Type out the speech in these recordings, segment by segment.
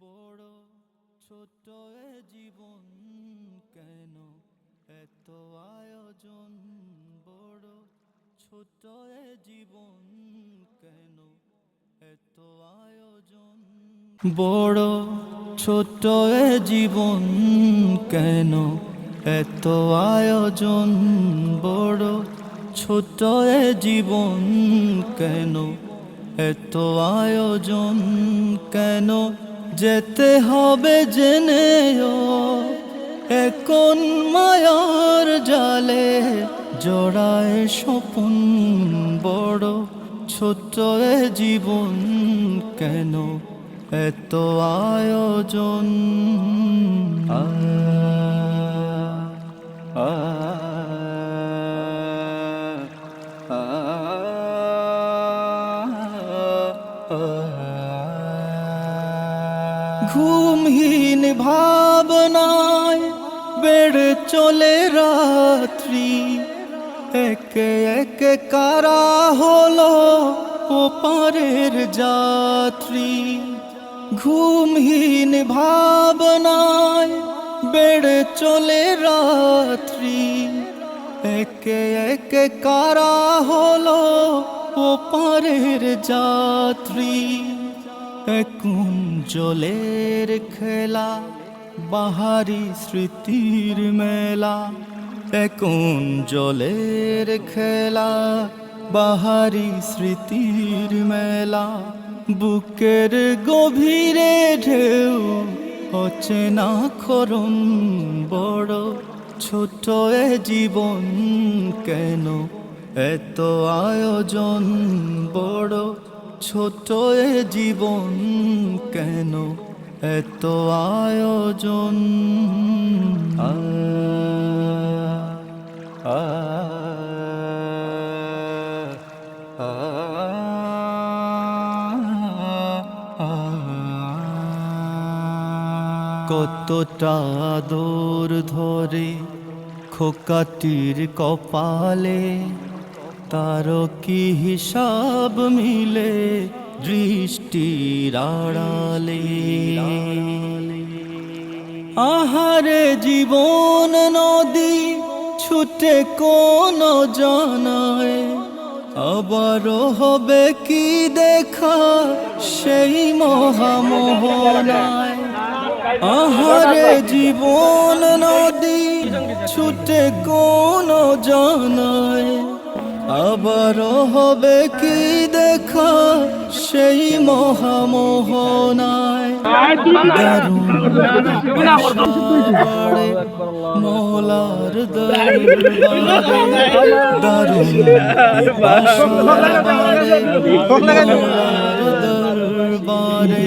বড় ছোট এ জীবন কেন? এত আয়োজন বড় ছোট এ জীবন কেন? এত আয়োজন বড় ছোট এ জীবন কেন? এত আয়োজন বড় ছোট এ জীবন কেন? এত আয়োজন কেন? যেতে হবে জেনেও এখন মায়ার জালে জড়ায় স্বপন বড় ছোট জীবন কেন? এত আয়োজন। আ আ ঘুমহীন ভাবনায় বেড়ে চলে রাত্রি। একে একে কারা হলো ওপারের যাত্রী। ঘুমহীন ভাবনায় বেড়ে চলে রাত্রি। একে একে কারা হলো ওপারের যাত্রী। জলের খেলা, বাহারি স্মৃতির মেলা। এখন জলের খেলা, বাহারি স্মৃতির মেলা। বুকের গভীরে ঢেউ অচেনা খরণ বড়। ছোট এ জীবন কেন? এত আয়োজন বড়। ছোট এ জীবন কেন এত আয়োজন আ কতটা দূর ধরে খোকাটির কপালে তার কি হিসাব মিলে দৃষ্টির আড়ালে। আহারে জীবন নদী ছুটে কোন জানায় আবারও হবে কি দেখা সেই মহামোহনায়। আহারে জীবন নদী ছুটে কোন জানায় আবারও হবে কি দেখা সেই মহামোহনায়? মোলার দারুণ দরবারে।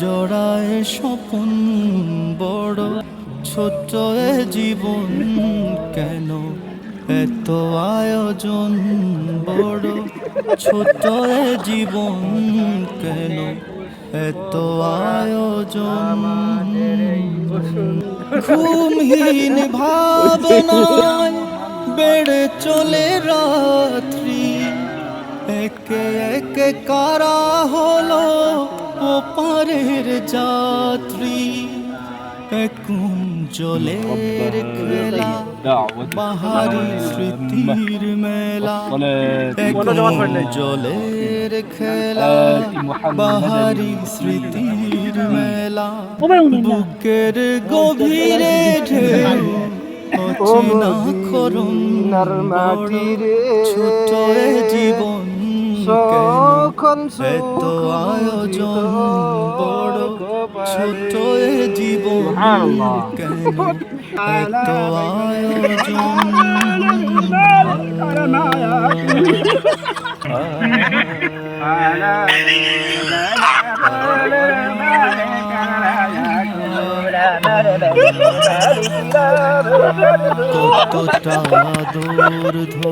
জড়ায় স্বপন বড় ছোট এ জীবন কেন? এত আয়োজন বড় ছোট এ জীবন কেন? এত আয়োজন ঘুমহীন ভাবনায় বেড়ে চলে রাত্রি একে একে কারা হলো ওপারের যাত্রী। এখন জলের খেলা, বাহারি স্মৃতির মেলা। এখন জলের খেলা, বাহারি স্মৃতির মেলা। বুকের গভীরে ঢেউ, অচেনা খরণ মাটির ছোট এ জীবন কেন এত আয়োজন বড় ছোট জীবন এত আয়োজন কতটা দূর ধরে